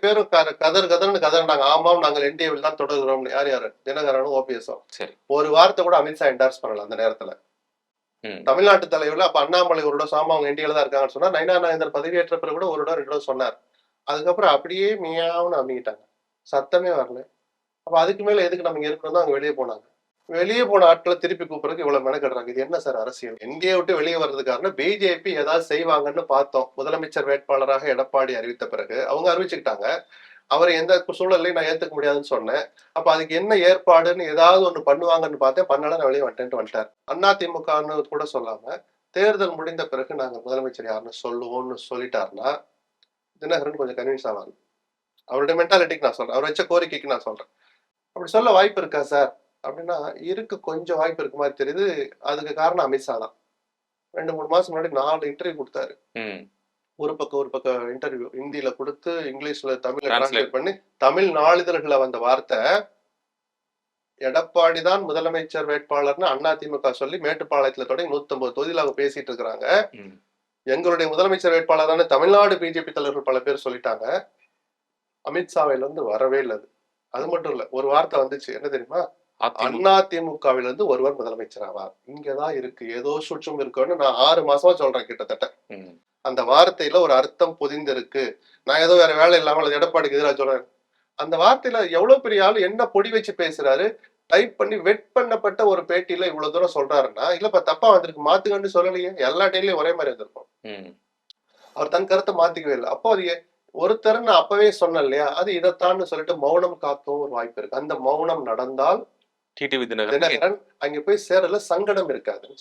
பேரும் க- கதறு கதர்னு கதறினாங்க ஆமாம் நாங்கள் என்டிஏவில் தான் தொடர்கிறோம் யார் யாரு? தினகரனும் ஓபிஎஸும் சரி. ஒரு வார்த்தை கூட அமித்ஷா என்டார்ஸ் பண்ணல அந்த நேரத்துல. தமிழ்நாட்டு தலைவர்ல அப்ப அண்ணாமலை ஒரு சாமா அவங்க என்டிஏல தான் இருக்காங்கன்னு சொன்னா நைனா நாயந்தர் பதவியேற்ற பிறகு கூட ஒரு ரெண்டு சொன்னார். அதுக்கப்புறம் அப்படியே மியாவுன்னு அமைக்கிட்டாங்க. சத்தமே வரல. அப்ப அதுக்கு மேல எதுக்கு நம்ம இருக்கணும் தான் அவங்க வெளியே போனாங்க. வெளியே போன ஆட்களை திருப்பி கூப்பிடுறதுக்கு இவ்வளவு மெனக்கடுறாங்க. இது என்ன சார் அரசியல்? என்டிஏ விட்டு வெளியே வர்றது காரணம் பிஜேபி ஏதாவது செய்வாங்கன்னு பார்த்தோம். முதலமைச்சர் வேட்பாளராக எடப்பாடி அறிவித்த பிறகு அவங்க அறிவிச்சுக்கிட்டாங்க. அவரை எந்த சூழல்லையும் நான் ஏத்துக்க முடியாதுன்னு சொன்னேன். அப்ப அதுக்கு என்ன ஏற்பாடுன்னு ஏதாவது ஒண்ணு பண்ணுவாங்கன்னு பார்த்தேன். பண்ணல நான் வெளியே வந்துட்டேன்ட்டு வந்துட்டார். அண்ணா திமுகன்னு கூட சொல்லாம தேர்தல் முடிந்த பிறகு நாங்க முதலமைச்சர் யாருன்னு சொல்லுவோம்னு சொல்லிட்டாருன்னா தினகரன் கொஞ்சம் கன்வின்ஸ் ஆவாங்க அவருடைய மென்டாலிட்டிக்கு நான் சொல்றேன். அவர் வச்ச கோரிக்கைக்கு நான் சொல்றேன். அப்படி சொல்ல வாய்ப்பு இருக்கா சார்? அப்படின்னா இருக்கு கொஞ்சம் வாய்ப்பு இருக்கு மாதிரி தெரியுது. அதுக்கு காரணம் அமித்ஷா தான். ரெண்டு மூணு மாசம் முன்னாடி நாலு இன்டர்வியூ கொடுத்தாரு. ஒரு பக்கம் ஒரு பக்கம் இன்டர்வியூ ஹிந்தியில கொடுத்து இங்கிலீஷ்ல தமிழ்ல. டிரான்ஸ்லேட் பண்ணி தமிழ் நாளிதழ்களை வந்த வார்த்தை எடப்பாடி தான் முதலமைச்சர் வேட்பாளர்னு அதிமுக சொல்லி மேட்டுப்பாளையத்துல தொடங்கி நூத்தம்பது தொகுதியில் அவங்க பேசிட்டு இருக்கிறாங்க. எங்களுடைய முதலமைச்சர் வேட்பாளரான தமிழ்நாடு பிஜேபி தலைவர்கள் பல பேர் சொல்லிட்டாங்க. அமித்ஷாவில இருந்து வரவே இல்லை அது மட்டும் இல்ல ஒரு வார்த்தை வந்துச்சு. என்ன தெரியுமா? அதிமுக. அதிமுகவில இருந்து ஒருவர் முதலமைச்சர் ஆவார் இங்கதான் இருக்கு. ஏதோ சுற்றும் இருக்குன்னு நான் ஆறு மாசமா சொல்றேன் கிட்டத்தட்ட. அந்த வார்த்தையில ஒரு அர்த்தம் பொதிந்திருக்கு. நான் ஏதோ வேற வேலை இல்லாம அல்லது எடப்பாடிக்கு எதிராக சொல்றேன். அந்த வார்த்தையில எவ்வளவு பெரிய ஆள் என்ன பொடி வச்சு பேசுறாரு? டைப் பண்ணி வெட் பண்ணப்பட்ட ஒரு பேட்டியில இவ்வளவு தூரம் சொல்றாருன்னா இல்லப்பா தப்பா வந்திருக்கு மாத்துக்கன்னு சொல்லலையே. எல்லா டைம்லயும் ஒரே மாதிரி வந்திருக்கும். அவர் தன் கருத்தை மாத்திக்கவே இல்லை. அப்போ அது ஒருத்தர் நான் அப்பவே சொன்னேன் இல்லையா? அது இதைத்தான்னு சொல்லிட்டு மௌனம் காக்கவும் ஒரு வாய்ப்பு இருக்கு. அந்த மௌனம் நடந்தால் டிடிவி தினகரன் தினகரன் அங்க போய் சேரல சங்கடம் இருக்காதுன்னு